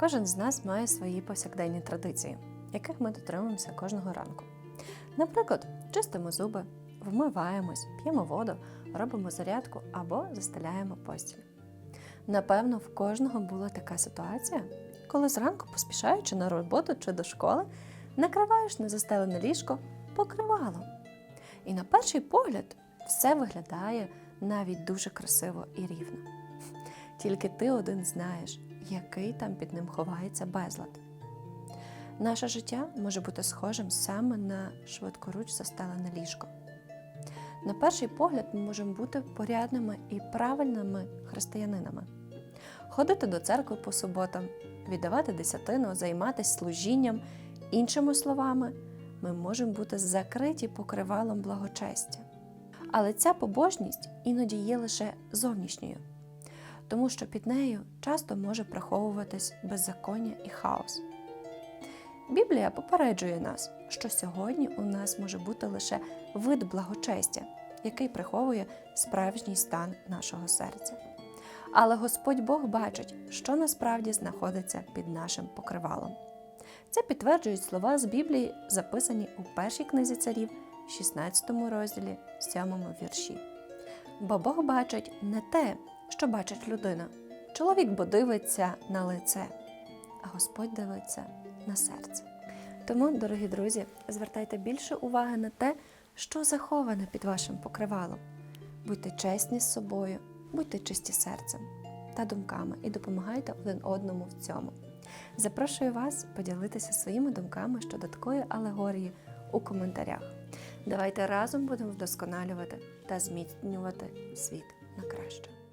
Кожен з нас має свої повсякденні традиції, яких ми дотримуємося кожного ранку. Наприклад, чистимо зуби, вмиваємось, п'ємо воду, робимо зарядку або застеляємо постіль. Напевно, в кожного була така ситуація, коли зранку, поспішаючи на роботу чи до школи, накриваєш незастелене ліжко покривалом. І на перший погляд все виглядає навіть дуже красиво і рівно. Тільки ти один знаєш, який там під ним ховається безлад. Наше життя може бути схожим саме на швидкоруч застелене ліжко. На перший погляд ми можемо бути порядними і правильними християнинами, ходити до церкви по суботам, віддавати десятину, займатися служінням. Іншими словами, ми можемо бути закриті покривалом благочестя. Але ця побожність іноді є лише зовнішньою, тому що під нею часто може приховуватись беззаконня і хаос. Біблія попереджує нас, що сьогодні у нас може бути лише вид благочестя, який приховує справжній стан нашого серця. Але Господь Бог бачить, що насправді знаходиться під нашим покривалом. Це підтверджують слова з Біблії, записані у першій книзі царів, 16 розділі, 7 вірші. Бо Бог бачить не те, що бачить людина. Чоловік бо дивиться на лице, а Господь дивиться на серце. Тому, дорогі друзі, звертайте більше уваги на те, що заховане під вашим покривалом. Будьте чесні з собою, будьте чисті серцем та думками і допомагайте один одному в цьому. Запрошую вас поділитися своїми думками щодо такої алегорії у коментарях. Давайте разом будемо вдосконалювати та зміцнювати світ на краще.